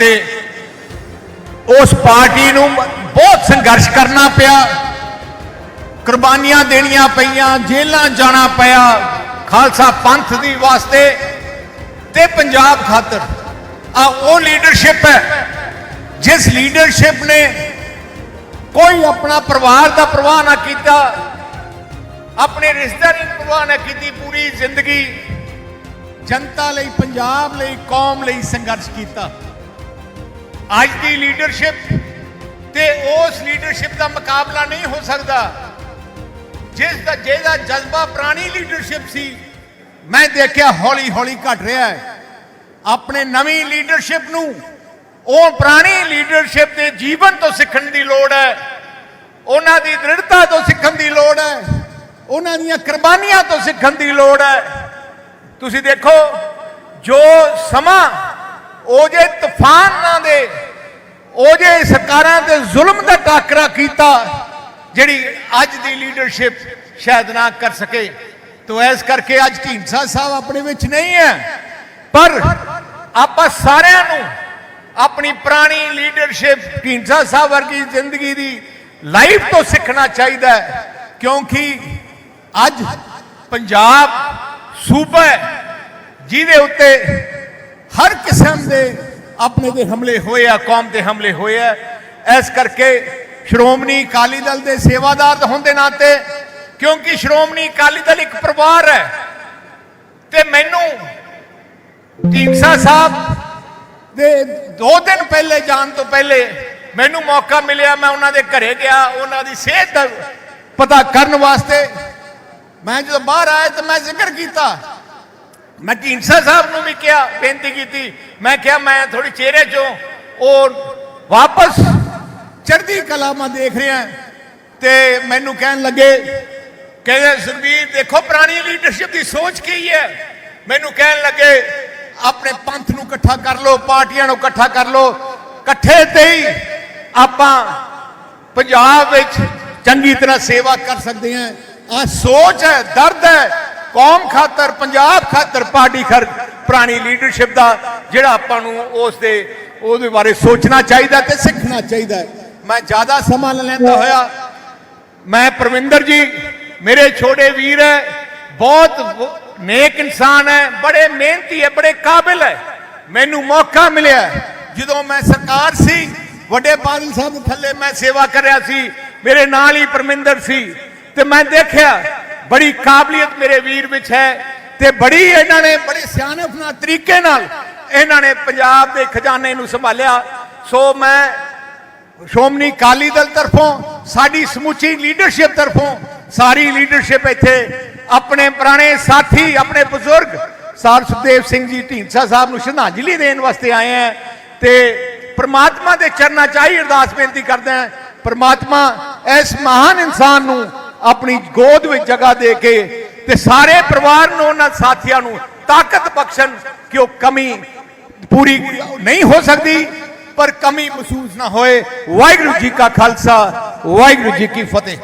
ਤੇ ਉਸ ਪਾਰਟੀ ਨੂੰ ਬਹੁਤ ਸੰਘਰਸ਼ ਕਰਨਾ ਪਿਆ। ਕੁਰਬਾਨੀਆਂ ਦੇਣੀਆਂ ਪਈਆਂ ਜੇਲਾਂ ਜਾਣਾ ਪਿਆ, ਖਾਲਸਾ ਪੰਥ ਦੀ ਵਾਸਤੇ। ਤੇ ਪੰਜਾਬ ਖਾਤਰ ਆ ਉਹ ਲੀਡਰਸ਼ਿਪ ਹੈ, ਜਿਸ ਲੀਡਰਸ਼ਿਪ ਨੇ ਕੋਈ ਆਪਣਾ ਪਰਿਵਾਰ ਦਾ ਪ੍ਰਵਾਹ ਨਾ ਕੀਤਾ, ਆਪਣੇ ਰਿਸ਼ਤੇਦਾਰੀ ਪ੍ਰਵਾਹ ਨਾ ਕੀਤੀ, ਪੂਰੀ ਜ਼ਿੰਦਗੀ ਜਨਤਾ ਲਈ, ਪੰਜਾਬ ਲਈ, ਕੌਮ ਲਈ ਸੰਘਰਸ਼ ਕੀਤਾ। ਅੱਜ ਦੀ ਲੀਡਰਸ਼ਿਪ ਤੇ ਉਸ ਲੀਡਰਸ਼ਿਪ ਦਾ ਮੁਕਾਬਲਾ ਨਹੀਂ ਹੋ ਸਕਦਾ। ਜਿਸ ਦਾ ਜਿਹਦਾ ਜਜ਼ਬਾ ਪੁਰਾਣੀ ਲੀਡਰਸ਼ਿਪ ਸੀ, ਮੈਂ ਦੇਖਿਆ ਹੌਲੀ ਹੌਲੀ ਘਟ ਰਿਹਾ ਹੈ। ਆਪਣੇ ਨਵੀਂ ਲੀਡਰਸ਼ਿਪ ਨੂੰ, ਉਹ ਪੁਰਾਣੀ ਲੀਡਰਸ਼ਿਪ ਦੇ ਜੀਵਨ ਤੋਂ ਸਿੱਖਣ ਦੀ ਲੋੜ ਹੈ। ਉਹਨਾਂ ਦੀ ਦ੍ਰਿੜਤਾ ਤੋਂ ਸਿੱਖਣ ਦੀ ਲੋੜ ਹੈ। ਉਹਨਾਂ ਦੀਆਂ ਕੁਰਬਾਨੀਆਂ ਤੋਂ ਸਿੱਖਣ ਦੀ ਲੋੜ ਹੈ। ਤੁਸੀਂ ਦੇਖੋ, ਜੋ ਸਮਾਂ, ਉਹ ਜੇ ਤੂਫਾਨਾਂ ਦੇ ਉਹ ਜੇ ਸਰਕਾਰਾਂ ਦੇ ਜ਼ੁਲਮ ਦਾ ਟਾਕਰਾ ਕੀਤਾ, ਜਿਹੜੀ ਅੱਜ ਦੀ ਲੀਡਰਸ਼ਿਪ ਸ਼ਾਇਦ ਨਾ ਕਰ ਸਕੇ, ਤੋ ਇਸ ਕਰਕੇ ਅੱਜ ਢੀਂਡਸਾ ਸਾਹਿਬ ਆਪਣੇ ਵਿੱਚ ਨਹੀਂ ਹੈ। ਪਰ ਆਪਾਂ ਸਾਰਿਆਂ ਨੂੰ ਆਪਣੀ ਪੁਰਾਣੀ ਲੀਡਰਸ਼ਿਪ ਢੀਂਡਸਾ ਸਾਹਿਬ ਵਰਗੀ ਜ਼ਿੰਦਗੀ ਦੀ ਲਾਈਫ ਤੋਂ ਸਿੱਖਣਾ ਚਾਹੀਦਾ ਹੈ, ਕਿਉਂਕਿ ਅੱਜ ਪੰਜਾਬ ਸੂਬਾ ਜਿਹਦੇ ਉੱਤੇ ਹਰ ਕਿਸਮ ਦੇ ਆਪਣੇ ਤੇ ਹਮਲੇ ਹੋਏ ਆ, ਕੌਮ ਤੇ ਹਮਲੇ ਹੋਏ ਆ। ਇਸ ਕਰਕੇ ਸ਼੍ਰੋਮਣੀ ਅਕਾਲੀ ਦਲ ਦੇ ਸੇਵਾਦਾਰ ਹੋਣ ਦੇ ਨਾਤੇ, ਕਿਉਂਕਿ ਸ਼੍ਰੋਮਣੀ ਅਕਾਲੀ ਦਲ ਇੱਕ ਪਰਿਵਾਰ ਹੈ, ਤੇ ਮੈਨੂੰ ਢੀਂਡਸਾ ਸਾਹਿਬ ਦੇ ਦੋ ਦਿਨ ਪਹਿਲੇ ਜਾਣ ਤੋਂ ਪਹਿਲੇ ਮੈਨੂੰ ਮੌਕਾ ਮਿਲਿਆ, ਮੈਂ ਉਹਨਾਂ ਦੇ ਘਰੇ ਗਿਆ, ਉਹਨਾਂ ਦੀ ਸਿਹਤ ਦਾ ਪਤਾ ਕਰਨ ਵਾਸਤੇ। ਮੈਂ ਜਦੋਂ ਬਾਹਰ ਆਇਆ ਤਾਂ ਮੈਂ ਜ਼ਿਕਰ ਕੀਤਾ ਮੈਂ ਢੀਂਡਸਾ ਸਾਹਿਬ ਨੂੰ ਵੀ ਕਿਹਾ, ਬੇਨਤੀ ਕੀਤੀ। ਮੈਂ ਕਿਹਾ, ਮੈਂ ਥੋੜੀ ਚਿਹਰੇ ਚੋਂ ਉਹ ਵਾਪਸ ਚੜ੍ਹਦੀ ਕਲਾ ਮੈਂ ਦੇਖ ਰਿਹਾ ਤੇ ਮੈਨੂੰ ਕਹਿਣ ਲੱਗੇ ਕਹਿੰਦੇ ਸੁਖਬੀਰ ਦੇਖੋ ਪੁਰਾਣੀ ਲੀਡਰਸ਼ਿਪ ਦੀ ਸੋਚ ਕੀ ਹੈ? ਮੈਨੂੰ ਕਹਿਣ ਲੱਗੇ, ਆਪਣੇ ਪੰਥ ਨੂੰ ਇਕੱਠਾ ਕਰ ਲਓ, ਪਾਰਟੀਆਂ ਨੂੰ ਇਕੱਠਾ ਕਰ ਲਓ। ਇਕੱਠੇ ਤੇ ਹੀ ਆਪਾਂ ਪੰਜਾਬ ਵਿੱਚ ਚੰਗੀ ਤਰ੍ਹਾਂ ਸੇਵਾ ਕਰ ਸਕਦੇ ਹਾਂ। ਆ ਸੋਚ ਹੈ, ਦਰਦ ਹੈ ਕੌਮ ਖਾਤਰ, ਪੰਜਾਬ ਖਾਤਰ, ਪਾਰਟੀ ਖਰ ਪੁਰਾਣੀ ਲੀਡਰਸ਼ਿਪ ਦਾ ਜਿਹੜਾ ਆਪਾਂ ਨੂੰ ਉਸ ਦੇ ਉਹਦੇ ਬਾਰੇ ਸੋਚਣਾ ਚਾਹੀਦਾ ਤੇ ਸਿੱਖਣਾ ਚਾਹੀਦਾ ਮੈਂ ਜ਼ਿਆਦਾ ਸਮਾਂ ਲੈਂਦਾ ਹੋਇਆ। ਮੈਂ ਪ੍ਰਵਿੰਦਰ ਜੀ, ਮੇਰੇ ਛੋਟੇ ਵੀਰ ਹੈ, ਬਹੁਤ ਨੇਕ ਇਨਸਾਨ ਹੈ, ਬੜੇ ਮਿਹਨਤੀ ਹੈ, ਬੜੇ ਕਾਬਿਲ ਹੈ। ਮੈਨੂੰ ਮੌਕਾ ਮਿਲਿਆ ਜਦੋਂ ਮੈਂ ਸਰਕਾਰ ਸੀ, ਵੱਡੇ ਬਾਦਲ ਸਾਹਿਬ ਥੱਲੇ ਮੈਂ ਸੇਵਾ ਕਰਿਆ ਸੀ, ਮੇਰੇ ਨਾਲ ਹੀ ਪਰਮਿੰਦਰ ਸੀ। ਤੇ ਮੈਂ ਦੇਖਿਆ ਬੜੀ ਕਾਬਲੀਅਤ ਮੇਰੇ ਵੀਰ ਵਿੱਚ ਹੈ ਤੇ ਬੜੀ ਇਹਨਾਂ ਨੇ ਬੜੇ ਸਿਆਣਪ ਨਾਲ ਤਰੀਕੇ ਨਾਲ ਇਹਨਾਂ ਨੇ ਪੰਜਾਬ ਦੇ ਖਜ਼ਾਨੇ ਨੂੰ ਸੰਭਾਲਿਆ। ਸੋ ਮੈਂ ਸ਼੍ਰੋਮਣੀ ਅਕਾਲੀ ਦਲ ਤਰਫੋਂ, ਸਾਡੀ ਸਮੁੱਚੀ ਲੀਡਰਸ਼ਿਪ ਤਰਫੋਂ ਸਾਰੀ ਲੀਡਰਸ਼ਿਪ ਇੱਥੇ ਆਪਣੇ ਪੁਰਾਣੇ ਸਾਥੀ, ਆਪਣੇ ਬਜ਼ੁਰਗ ਸਰ ਸੁਖਦੇਵ ਸਿੰਘ ਜੀ, ਢੀਂਡਸਾ ਸਾਹਿਬ ਨੂੰ ਸ਼ਰਧਾਂਜਲੀ ਦੇਣ ਵਾਸਤੇ ਆਏ ਆ ਤੇ ਪ੍ਰਮਾਤਮਾ ਦੇ ਚਰਨਾਂ 'ਚ ਆਈ ਅਰਦਾਸ ਬੇਨਤੀ ਕਰਦੇ ਆ ਪ੍ਰਮਾਤਮਾ ਇਸ ਮਹਾਨ ਇਨਸਾਨ ਨੂੰ ਆਪਣੀ ਗੋਦ ਵਿੱਚ ਜਗ੍ਹਾ ਦੇ ਕੇ ਤੇ ਸਾਰੇ ਪਰਿਵਾਰ ਨੂੰ ਉਹਨਾਂ ਸਾਥੀਆਂ ਨੂੰ ਤਾਕਤ ਬਖਸ਼ਣ ਕਿ ਉਹ ਕਮੀ ਪੂਰੀ ਨਹੀਂ ਹੋ ਸਕਦੀ, ਪਰ ਕਮੀ ਮਹਿਸੂਸ ਨਾ ਹੋਏ। ਵਾਹਿਗੁਰੂ ਜੀ ਕਾ ਖਾਲਸਾ, ਵਾਹਿਗੁਰੂ ਜੀ ਕੀ ਫਤਿਹ।